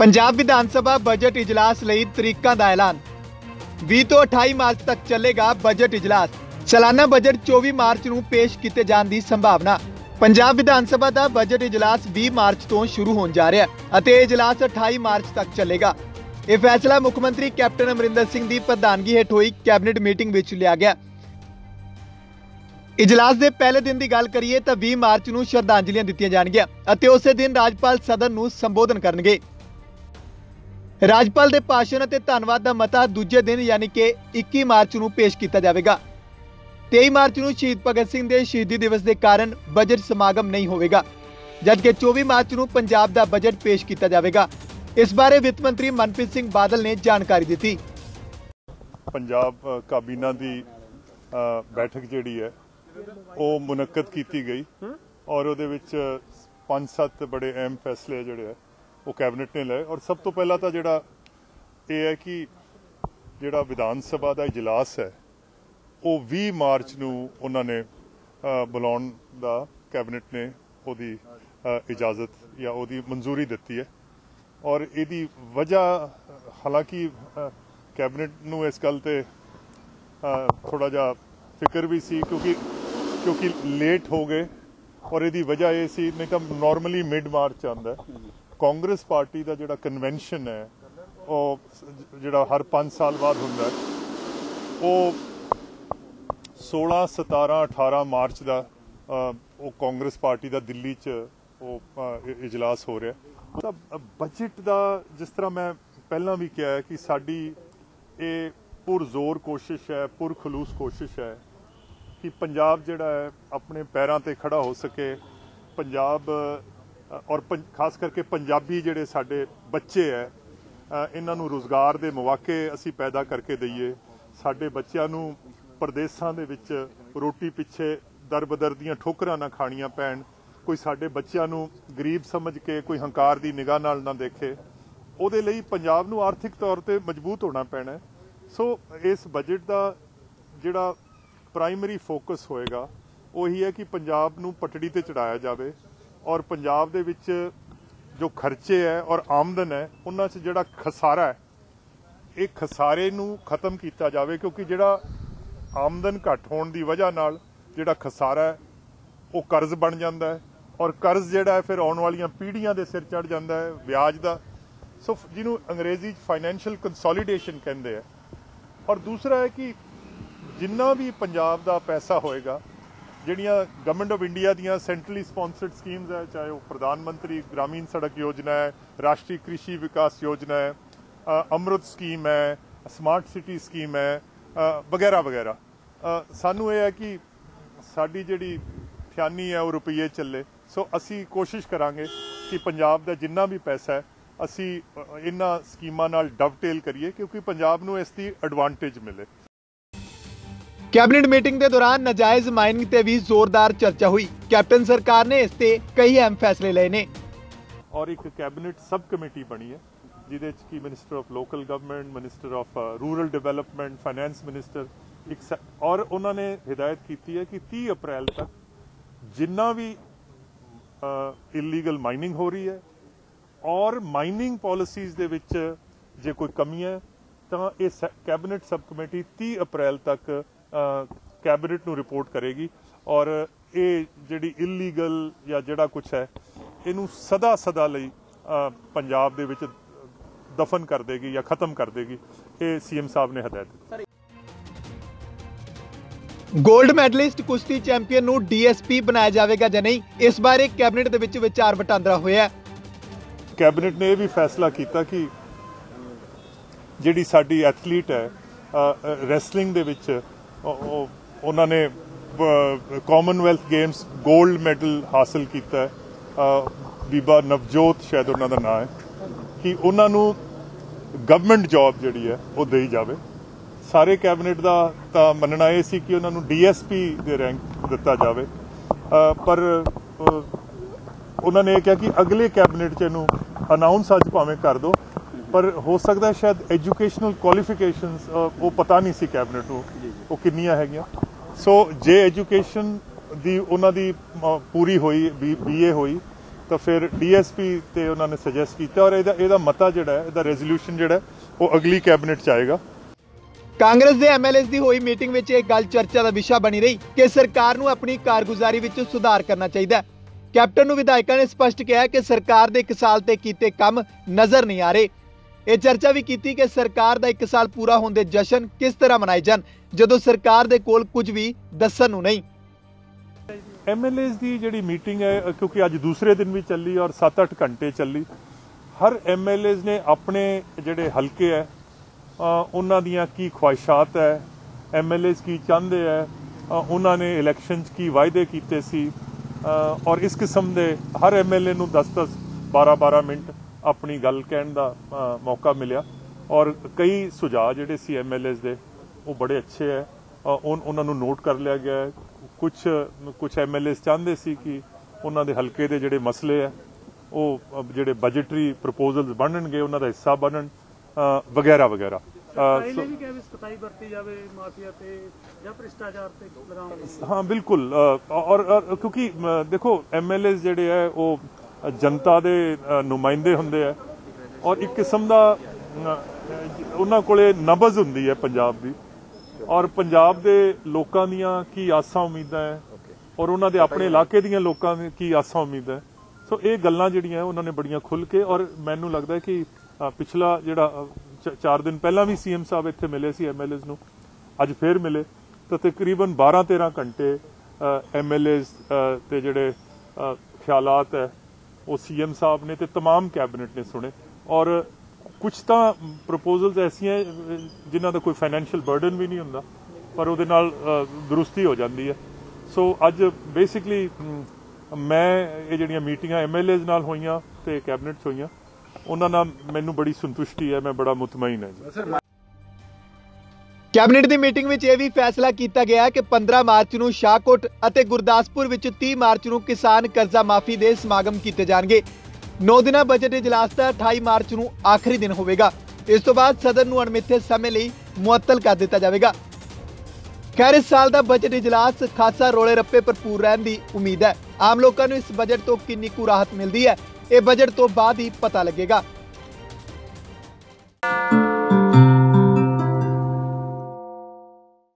Punjab Vidhan Sabha budget ਇਜਲਾਸ ਲਈ ਤਰੀਕਾਂ ਦਾ ਐਲਾਨ। 20 ਤੋਂ 28 ਮਾਰਚ ਤੱਕ ਚੱਲੇਗਾ ਬਜਟ ਇਜਲਾਸ। ਸਾਲਾਨਾ ਬਜਟ 24 ਮਾਰਚ ਨੂੰ ਪੇਸ਼ ਕੀਤੇ ਜਾਣ ਦੀ ਸੰਭਾਵਨਾ। ਪੰਜਾਬ ਵਿਧਾਨ ਸਭਾ ਦਾ ਬਜਟ ਇਜਲਾਸ 20 ਮਾਰਚ ਤੋਂ ਸ਼ੁਰੂ ਹੋਣ ਜਾ ਰਿਹਾ ਹੈ ਅਤੇ ਇਹ ਇਜਲਾਸ 28 ਮਾਰਚ ਤੱਕ ਚੱਲੇਗਾ। ਇਹ ਫੈਸਲਾ ਮੁੱਖ ਮੰਤਰੀ ਕੈਪਟਨ ਅਮਰਿੰਦਰ ਸਿੰਘ ਦੀ ਪ੍ਰਧਾਨਗੀ ਹੇਠ ਹੋਈ ਕੈਬਨਿਟ ਮੀਟਿੰਗ ਵਿੱਚ ਲਿਆ ਗਿਆ। ਇਜਲਾਸ ਦੇ ਪਹਿਲੇ ਦਿਨ ਦੀ ਗੱਲ ਕਰੀਏ ਤਾਂ 20 ਮਾਰਚ ਨੂੰ ਸ਼ਰਧਾਂਜਲੀਆਂ ਦਿੱਤੀਆਂ ਜਾਣਗੀਆਂ ਅਤੇ ਉਸੇ ਦਿਨ ਰਾਜਪਾਲ ਸਦਨ ਨੂੰ ਸੰਬੋਧਨ ਕਰਨਗੇ। ਰਾਜਪਾਲ ਦੇ ਭਾਸ਼ਣ ਅਤੇ ਧੰਨਵਾਦ ਦਾ ਮਤਾ ਦੂਜੇ ਦਿਨ ਯਾਨੀ ਕਿ 21 ਮਾਰਚ ਨੂੰ ਪੇਸ਼ ਕੀਤਾ ਜਾਵੇਗਾ। 23 ਮਾਰਚ ਨੂੰ ਸ਼ਹੀਦ ਭਗਤ ਸਿੰਘ ਦੇ ਸ਼ਹੀਦੀ ਦਿਵਸ ਦੇ ਕਾਰਨ ਬਜਟ ਸਮਾਗਮ ਨਹੀਂ ਹੋਵੇਗਾ ਜਦਕਿ 24 ਮਾਰਚ ਨੂੰ ਪੰਜਾਬ ਦਾ ਬਜਟ ਪੇਸ਼ ਕੀਤਾ ਜਾਵੇਗਾ। ਇਸ ਬਾਰੇ ਵਿੱਤ ਮੰਤਰੀ ਮਨਪ੍ਰੀਤ ਸਿੰਘ ਬਾਦਲ ਨੇ ਜਾਣਕਾਰੀ ਦਿੱਤੀ। ਪੰਜਾਬ ਕਾਬੀਨਾ ਦੀ ਬੈਠਕ ਜਿਹੜੀ ਹੈ ਉਹ ਮੁਨੱਕਦ ਕੀਤੀ ਗਈ ਔਰ ਉਹਦੇ ਵਿੱਚ ਪੰਜ ਸੱਤ ਬੜੇ ਅਹਿਮ ਫੈਸਲੇ ਜਿਹੜੇ ਹੈ ਉਹ ਕੈਬਨਿਟ ਨੇ ਲਏ। ਔਰ ਸਭ ਤੋਂ ਪਹਿਲਾਂ ਤਾਂ ਜਿਹੜਾ ਇਹ ਹੈ ਕਿ ਜਿਹੜਾ ਵਿਧਾਨ ਸਭਾ ਦਾ ਇਜਲਾਸ ਹੈ, ਉਹ 20 ਮਾਰਚ ਨੂੰ ਉਹਨਾਂ ਨੇ ਬੁਲਾਉਣ ਦਾ ਕੈਬਨਿਟ ਨੇ ਉਹਦੀ ਇਜਾਜ਼ਤ ਜਾਂ ਉਹਦੀ ਮਨਜ਼ੂਰੀ ਦਿੱਤੀ ਹੈ। ਔਰ ਇਹਦੀ ਵਜ੍ਹਾ, ਹਾਲਾਂਕਿ ਕੈਬਨਿਟ ਨੂੰ ਇਸ ਗੱਲ ਤੇ ਥੋੜਾ ਜਿਹਾ ਫਿਕਰ ਵੀ ਸੀ ਕਿਉਂਕਿ ਕਿਉਂਕਿ ਲੇਟ ਹੋ ਗਏ। ਔਰ ਇਹਦੀ ਵਜ੍ਹਾ ਇਹ ਸੀ, ਨਹੀਂ ਤਾਂ ਨਾਰਮਲੀ ਮਿਡ ਮਾਰਚ ਆਉਂਦਾ ਕਾਂਗਰਸ ਪਾਰਟੀ ਦਾ ਜਿਹੜਾ ਕਨਵੈਨਸ਼ਨ ਹੈ, ਉਹ ਜਿਹੜਾ ਹਰ 5 ਸਾਲ ਬਾਅਦ ਹੁੰਦਾ ਉਹ 16 17 18 ਮਾਰਚ ਦਾ ਉਹ ਕਾਂਗਰਸ ਪਾਰਟੀ ਦਾ ਦਿੱਲੀ 'ਚ ਉਹ ਇਜਲਾਸ ਹੋ ਰਿਹਾ ਉਹਦਾ ਬਜਟ ਦਾ ਜਿਸ ਤਰ੍ਹਾਂ ਮੈਂ ਪਹਿਲਾਂ ਵੀ ਕਿਹਾ ਕਿ ਸਾਡੀ ਇਹ ਪੁਰ ਜ਼ੋਰ ਕੋਸ਼ਿਸ਼ ਹੈ, ਪੁਰਖਲੂਸ ਕੋਸ਼ਿਸ਼ ਹੈ ਕਿ ਪੰਜਾਬ ਜਿਹੜਾ ਹੈ, ਆਪਣੇ ਪੈਰਾਂ ਤੇ ਖੜਾ ਹੋ ਸਕੇ, ਪੰਜਾਬ ਔਰ ਪੰ- ਖਾਸ ਕਰਕੇ ਪੰਜਾਬੀ ਜਿਹੜੇ ਸਾਡੇ ਬੱਚੇ ਹੈ ਇਹਨਾਂ ਨੂੰ ਰੋਜ਼ਗਾਰ ਦੇ ਮੌਕੇ ਅਸੀਂ ਪੈਦਾ ਕਰਕੇ ਦਈਏ। ਸਾਡੇ ਬੱਚਿਆਂ ਨੂੰ ਪ੍ਰਦੇਸ਼ਾਂ ਦੇ ਵਿੱਚ ਰੋਟੀ ਪਿੱਛੇ ਦਰਬਦਰ ਦੀਆਂ ਠੋਕਰਾਂ ਨਾ ਖਾਣੀਆਂ ਪੈਣ। ਕੋਈ ਸਾਡੇ ਬੱਚਿਆਂ ਨੂੰ ਗਰੀਬ ਸਮਝ ਕੇ ਕੋਈ ਹੰਕਾਰ ਦੀ ਨਿਗਾਹ ਨਾਲ ਨਾ ਦੇਖੇ। ਉਹਦੇ ਲਈ ਪੰਜਾਬ ਨੂੰ ਆਰਥਿਕ ਤੌਰ ਤੇ ਮਜ਼ਬੂਤ ਹੋਣਾ ਪੈਣਾ ਸੋ ਇਸ ਬਜਟ ਦਾ ਜਿਹੜਾ ਪ੍ਰਾਇਮਰੀ ਫੋਕਸ ਹੋਏਗਾ, ਉਹੀ ਹੈ ਕਿ ਪੰਜਾਬ ਨੂੰ ਪਟੜੀ ਤੇ ਚੜਾਇਆ ਜਾਵੇ। ਔਰ ਪੰਜਾਬ ਦੇ ਵਿੱਚ ਜੋ ਖਰਚੇ ਹੈ ਔਰ ਆਮਦਨ ਹੈ, ਉਹਨਾਂ 'ਚ ਜਿਹੜਾ ਖਸਾਰਾ ਹੈ, ਇਹ ਖਸਾਰੇ ਨੂੰ ਖਤਮ ਕੀਤਾ ਜਾਵੇ ਕਿਉਂਕਿ ਜਿਹੜਾ ਆਮਦਨ ਘੱਟ ਹੋਣ ਦੀ ਵਜ੍ਹਾ ਨਾਲ ਜਿਹੜਾ ਖਸਾਰਾ ਹੈ, ਉਹ ਕਰਜ਼ ਬਣ ਜਾਂਦਾ ਹੈ ਔਰ ਕਰਜ਼ ਜਿਹੜਾ ਹੈ, ਫਿਰ ਆਉਣ ਵਾਲੀਆਂ ਪੀੜ੍ਹੀਆਂ ਦੇ ਸਿਰ ਚੜ ਜਾਂਦਾ ਹੈ, ਵਿਆਜ ਦਾ। ਸੋ ਜਿਹਨੂੰ ਅੰਗਰੇਜ਼ੀ 'ਚ ਫਾਈਨੈਂਸ਼ੀਅਲ ਕੰਸੋਲੀਡੇਸ਼ਨ ਕਹਿੰਦੇ ਆ। ਔਰ ਦੂਸਰਾ ਹੈ ਕਿ ਜਿੰਨਾ ਵੀ ਪੰਜਾਬ ਦਾ ਪੈਸਾ ਹੋਏਗਾ ਜਿਹੜੀਆਂ ਗਵਰਨਮੈਂਟ ਆਫ ਇੰਡੀਆ ਦੀਆਂ ਸੈਂਟਰਲੀ ਸਪਾਂਸਰਡ ਸਕੀਮਸ ਹੈ ਚਾਹੇ ਉਹ ਪ੍ਰਧਾਨ ਮੰਤਰੀ ਗ੍ਰਾਮੀਣ ਸੜਕ ਯੋਜਨਾ ਹੈ ਰਾਸ਼ਟਰੀ ਕ੍ਰਿਸ਼ੀ ਵਿਕਾਸ ਯੋਜਨਾ ਹੈ ਅ, ਅੰਮ੍ਰਿਤ ਸਕੀਮ ਹੈ ਸਮਾਰਟ ਸਿਟੀ ਸਕੀਮ ਹੈ ਵਗੈਰਾ ਵਗੈਰਾ। ਸਾਨੂੰ ਇਹ ਹੈ ਕਿ ਸਾਡੀ ਜਿਹੜੀ ਥਿਆਨੀ ਹੈ ਉਹ ਰੁਪਈਏ ਚੱਲੇ। ਸੋ ਅਸੀਂ ਕੋਸ਼ਿਸ਼ ਕਰਾਂਗੇ ਕਿ ਪੰਜਾਬ ਦਾ ਜਿੰਨਾ ਵੀ ਪੈਸਾ ਹੈ ਅਸੀਂ ਇਹਨਾਂ ਸਕੀਮਾਂ ਨਾਲ ਡਵਟੇਲ ਕਰੀਏ ਕਿਉਂਕਿ ਪੰਜਾਬ ਨੂੰ ਇਸ ਦੀ ਐਡਵਾਂਟੇਜ ਮਿਲੇ। ਕੈਬਨਿਟ ਮੀਟਿੰਗ ਦੇ ਦੌਰਾਨ ਨਾਜਾਇਜ਼ ਮਾਈਨਿੰਗ ਤੇ ਵੀ ਜ਼ੋਰਦਾਰ ਚਰਚਾ ਹੋਈ। ਕੈਪਟਨ ਸਰਕਾਰ ਨੇ ਇਸ ਤੇ ਕਈ ਅਹਿਮ ਫੈਸਲੇ ਲਏ ਨੇ। ਔਰ ਇੱਕ ਕੈਬਨਿਟ ਸਬ ਕਮੇਟੀ ਬਣੀ ਹੈ, ਜਿਹਦੇ ਚ ਕੀ minister of local government, minister of rural development, finance minister, ਇੱਕ ਔਰ ਉਹਨਾਂ ਨੇ ਹਦਾਇਤ ਕੀਤੀ ਹੈ ਕਿ 30 ਅਪ੍ਰੈਲ ਤੱਕ ਜਿੰਨਾ ਵੀ ਇਲੀਗਲ ਮਾਈਨਿੰਗ ਹੋ ਰਹੀ ਹੈ ਔਰ ਮਾਈਨਿੰਗ ਪਾਲਿਸੀਜ਼ ਦੇ ਵਿੱਚ ਜੇ ਕੋਈ ਕਮੀ ਹੈ, ਤਾਂ ਇਹ ਸ- ਕੈਬਨਿਟ ਸਬ ਕਮੇਟੀ 30 ਅਪ੍ਰੈਲ ਤੱਕ ਕੈਬਨਿਟ ਨੂੰ ਰਿਪੋਰਟ ਕਰੇਗੀ ਔਰ ਇਹ ਜਿਹੜੀ ਇਲੀਗਲ ਜਾਂ ਜਿਹੜਾ ਕੁਝ ਹੈ ਇਹਨੂੰ ਸਦਾ ਸਦਾ ਲਈ ਪੰਜਾਬ ਦੇ ਵਿੱਚ ਦਫਨ ਕਰ ਦੇਗੀ ਜਾਂ ਖਤਮ ਕਰ ਦੇਗੀ ਇਹ ਸੀਐਮ ਸਾਹਿਬ ਨੇ ਹਦਾਇਤ ਦਿੱਤੀ 골ਡ ਮੈਡਲਿਸਟ ਕੁਸ਼ਤੀ ਚੈਂਪੀਅਨ ਨੂੰ ਡੀਐਸਪੀ ਬਣਾਇਆ ਜਾਵੇਗਾ ਜਾਂ ਨਹੀਂ ਇਸ ਬਾਰੇ ਕੈਬਨਿਟ ਦੇ ਵਿੱਚ ਵਿਚਾਰ ਵਟਾਂਦਰਾ ਹੋਇਆ। ਕੈਬਨਿਟ ਨੇ ਇਹ ਵੀ ਫੈਸਲਾ ਕੀਤਾ ਕਿ ਜਿਹੜੀ ਸਾਡੀ ਐਥਲੀਟ ਹੈ ਰੈਸਲਿੰਗ ਦੇ ਵਿੱਚ ਉਹਨਾਂ ਨੇ ਕਾਮਨਵੈਲਥ ਗੇਮਸ 골ਡ ਮੈਡਲ ਹਾਸਲ ਕੀਤਾ ਹੈ। ਬੀਬਾ ਨਵਜੋਤ ਸ਼ਾਇਦ ਉਹਨਾਂ ਦਾ ਨਾਮ ਹੈ। ਕਿ ਉਹਨਾਂ ਨੂੰ ਗਵਰਨਮੈਂਟ ਜੌਬ ਜਿਹੜੀ ਹੈ, ਉਹ ਦੇਈ ਜਾਵੇ। ਸਾਰੇ ਕੈਬਨਿਟ ਦਾ ਤਾਂ ਮੰਨਣਾ ਇਹ ਸੀ ਕਿ ਉਹਨਾਂ ਨੂੰ ਡੀਐਸਪੀ ਦੇ ਰੈਂਕ ਦਿੱਤਾ ਜਾਵੇ। ਪਰ ਉਹਨਾਂ ਨੇ ਇਹ ਕਿਹਾ ਕਿ ਅਗਲੇ ਕੈਬਨਿਟ ਚ ਇਹਨੂੰ ਅਨਾਉਂਸ ਅੱਜ ਭਾਵੇਂ ਕਰ ਦੋ। ਪਰ ਹੋ ਸਕਦਾ ਸ਼ਾਇਦ ਐਜੂਕੇਸ਼ਨਲ ਕੁਆਲੀਫਿਕੇਸ਼ਨਸ ਉਹ ਪਤਾ ਨਹੀਂ ਸੀ ਕੈਬਨਿਟ ਨੂੰ ਉਹ ਕਿੰਨੀਆਂ ਹੈਗੀਆਂ? ਸੋ ਜੇ ਐਜੂਕੇਸ਼ਨ ਦੀ ਉਹਨਾਂ ਦੀ ਪੂਰੀ ਹੋਈ ਬੀਏ ਹੋਈ, ਤਾਂ ਫਿਰ ਡੀਐਸਪੀ ਤੇ ਉਹਨਾਂ ਨੇ ਸੁਜੈਸਟ ਕੀਤਾ ਔਰ ਇਹਦਾ ਇਹਦਾ ਮਤਾ ਜਿਹੜਾ ਹੈ, ਇਹਦਾ ਰੈਜ਼ੋਲੂਸ਼ਨ ਜਿਹੜਾ ਉਹ ਅਗਲੀ ਕੈਬਨਿਟ ਚ ਆਏਗਾ। ਕਾਂਗਰਸ ਦੇ ਐਮਐਲਏਸ ਦੀ ਹੋਈ ਮੀਟਿੰਗ ਵਿੱਚ ਇਹ ਗੱਲ ਚਰਚਾ ਦਾ ਵਿਸ਼ਾ ਬਣੀ ਰਹੀ ਕਿ ਸਰਕਾਰ ਨੂੰ ਆਪਣੀ ਕਾਰਗੁਜ਼ਾਰੀ ਵਿੱਚ ਸੁਧਾਰ ਕਰਨਾ ਚਾਹੀਦਾ ਹੈ। ਕੈਪਟਨ ਨੂੰ ਵਿਧਾਇਕਾਂ ਨੇ ਸਪਸ਼ਟ ਕਿਹਾ ਕਿ ਸਰਕਾਰ ਦੇ ਇੱਕ ਸਾਲ ਤੇ ਕੀਤੇ ਕੰਮ ਨਜ਼ਰ ਨਹੀਂ ਆ ਰਹੇ। ਇਹ ਚਰਚਾ ਵੀ ਕੀਤੀ ਕਿ ਸਰਕਾਰ ਦਾ 1 ਸਾਲ ਪੂਰਾ ਹੋਣ ਦੇ ਜਸ਼ਨ ਕਿਸ ਤਰ੍ਹਾਂ ਮਨਾਏ ਜਾਣ, ਜਦੋਂ ਸਰਕਾਰ ਦੇ ਕੋਲ ਕੁਝ ਵੀ ਦੱਸਣ ਨੂੰ ਨਹੀਂ। ਐਮਐਲਏਸ ਦੀ ਜਿਹੜੀ ਮੀਟਿੰਗ ਹੈ ਕਿਉਂਕਿ ਅੱਜ ਦੂਸਰੇ ਦਿਨ ਵੀ ਚੱਲੀ ਔਰ 7-8 ਘੰਟੇ ਚੱਲੀ, ਹਰ ਐਮਐਲਏਸ ਨੇ ਆਪਣੇ ਜਿਹੜੇ ਹਲਕੇ ਹੈ ਉਹਨਾਂ ਦੀਆਂ ਕੀ ਖੁਆਇਸ਼ਾਤ ਹੈ ਐਮਐਲਏਸ ਕੀ ਚਾਹੁੰਦੇ ਹੈ ਉਹਨਾਂ ਨੇ ਇਲੈਕਸ਼ਨ 'ਚ ਕੀ ਵਾਅਦੇ ਕੀਤੇ ਸੀ ਔਰ ਇਸ ਕਿਸਮ ਦੇ ਹਰ ਐਮਐਲਏ ਨੂੰ 10-10 12-12 ਮਿੰਟ ਆਪਣੀ ਗੱਲ ਕਹਿਣ ਦਾ ਮੌਕਾ ਮਿਲਿਆ। ਔਰ ਕਈ ਸੁਝਾਅ ਜਿਹੜੇ ਸੀ ਐਮਐਲਏਸ ਦੇ ਉਹ ਬੜੇ ਅੱਛੇ ਹੈ ਉਹਨਾਂ ਨੂੰ ਨੋਟ ਕਰ ਲਿਆ ਗਿਆ ਹੈ ਕੁਝ ਕੁਝ ਐਮਐਲਏਸ ਚਾਹੁੰਦੇ ਸੀ ਕਿ ਉਹਨਾਂ ਦੇ ਹਲਕੇ ਦੇ ਜਿਹੜੇ ਮਸਲੇ ਹੈ ਉਹ ਜਿਹੜੇ ਬਜਟਰੀ ਪ੍ਰਪੋਜ਼ਲਸ ਬਣਨਗੇ ਉਹਨਾਂ ਦਾ ਹਿੱਸਾ ਬਣਨ ਵਗੈਰਾ ਵਗੈਰਾ। ਹਾਂ ਬਿਲਕੁਲ ਔਰ ਕਿਉਂਕਿ ਦੇਖੋ ਐਮਐਲਏ ਜਿਹੜੇ ਹੈ ਉਹ ਜਨਤਾ ਦੇ ਨੁਮਾਇੰਦੇ ਹੁੰਦੇ ਆ। ਔਰ ਇੱਕ ਕਿਸਮ ਦਾ ਉਹਨਾਂ ਕੋਲੇ ਨਬਜ਼ ਹੁੰਦੀ ਹੈ ਪੰਜਾਬ ਦੀ। ਔਰ ਪੰਜਾਬ ਦੇ ਲੋਕਾਂ ਦੀਆਂ ਕੀ ਆਸਾਂ ਉਮੀਦਾਂ ਹੈ, ਔਰ ਉਹਨਾਂ ਦੇ ਆਪਣੇ ਇਲਾਕੇ ਦੀਆਂ ਲੋਕਾਂ ਦੀ ਕੀ ਆਸਾਂ ਉਮੀਦਾਂ ਹੈ। ਸੋ ਇਹ ਗੱਲਾਂ ਜਿਹੜੀਆਂ ਉਹਨਾਂ ਨੇ ਬੜੀਆਂ ਖੁੱਲ ਕੇ, ਔਰ ਮੈਨੂੰ ਲੱਗਦਾ ਹੈ ਕਿ ਪਿਛਲਾ ਜਿਹੜਾ 4 ਦਿਨ ਪਹਿਲਾਂ ਵੀ ਸੀਐਮ ਸਾਹਿਬ ਇੱਥੇ ਮਿਲੇ ਸੀ ਐਮਐਲਏਸ ਨੂੰ, ਅੱਜ ਫੇਰ ਮਿਲੇ। ਤਾਂ ਤਕਰੀਬਨ 12-13 ਘੰਟੇ ਐਮਐਲਏਸ ਤੇ ਜਿਹੜੇ ਖਿਆਲਾਤ ਹੈ ਉਹ ਸੀਐਮ ਸਾਹਿਬ ਨੇ ਤੇ तमाम ਕੈਬਨਿਟ ਨੇ ਸੁਣੇ ਔਰ ਕੁਝ ਤਾਂ ਪ੍ਰਪੋਜ਼ਲਸ ਐਸੀਆਂ ਹੈ, ਅ, ਜਿਨ੍ਹਾਂ ਦਾ ਕੋਈ ਫਾਈਨੈਂਸ਼ੀਅਲ ਬਰਡਨ ਵੀ ਨਹੀਂ ਹੁੰਦਾ ਪਰ ਉਹਦੇ ਨਾਲ ਅ, ਦਰੁਸਤੀ ਹੋ ਜਾਂਦੀ ਹੈ ਸੋ ਅੱਜ ਬੇਸਿਕਲੀ ਮੈਂ ਇਹ ਜਿਹੜੀਆਂ ਮੀਟਿੰਗਾਂ ਐਮਐਲਏਸ ਨਾਲ ਹੋਈਆਂ ਤੇ ਕੈਬਨਿਟ 'ਚ ਹੋਈਆਂ ਉਹਨਾਂ ਨਾਲ ਮੈਨੂੰ ਬੜੀ ਸੰਤੁਸ਼ਟੀ ਹੈ ਮੈਂ ਬੜਾ ਮੁਤਮਈਨ ਹਾਂ ਜੀ ਕੈਬਨਿਟ ਦੀ ਮੀਟਿੰਗ ਵਿੱਚ ਇਹ ਵੀ ਫੈਸਲਾ ਕੀਤਾ ਗਿਆ ਕਿ 15 ਮਾਰਚ ਨੂੰ ਸ਼ਾਹਕੋਟ ਅਤੇ ਗੁਰਦਾਸਪੁਰ ਵਿੱਚ 30 ਮਾਰਚ ਨੂੰ ਕਿਸਾਨ ਕਰਜ਼ਾ ਮਾਫੀ ਦੇ ਸਮਾਗਮ ਕੀਤੇ ਜਾਣਗੇ। 9 ਦਿਨਾਂ ਬਜਟ ਇਜਲਾਸ ਦਾ 28 ਮਾਰਚ ਨੂੰ ਆਖਰੀ ਦਿਨ ਹੋਵੇਗਾ। ਇਸ ਤੋਂ ਬਾਅਦ ਸਦਨ ਨੂੰ ਅਣਮਿੱਥੇ ਸਮੇਂ ਲਈ ਮੁਅੱਤਲ ਕਰ ਦਿੱਤਾ ਜਾਵੇਗਾ। ਖੈਰ, ਇਸ ਸਾਲ ਦਾ ਬਜਟ ਇਜਲਾਸ ਖਾਸਾ ਰੋਲੇ ਰੱਪੇ ਭਰਪੂਰ ਰਹਿਣ ਦੀ ਉਮੀਦ ਹੈ। ਆਮ ਲੋਕਾਂ ਨੂੰ ਇਸ ਬਜਟ ਤੋਂ ਕਿੰਨੀ ਕੁ ਰਾਹਤ ਮਿਲਦੀ ਹੈ, ਇਹ ਬਜਟ ਤੋਂ ਬਾਅਦ ਹੀ ਪਤਾ ਲੱਗੇਗਾ।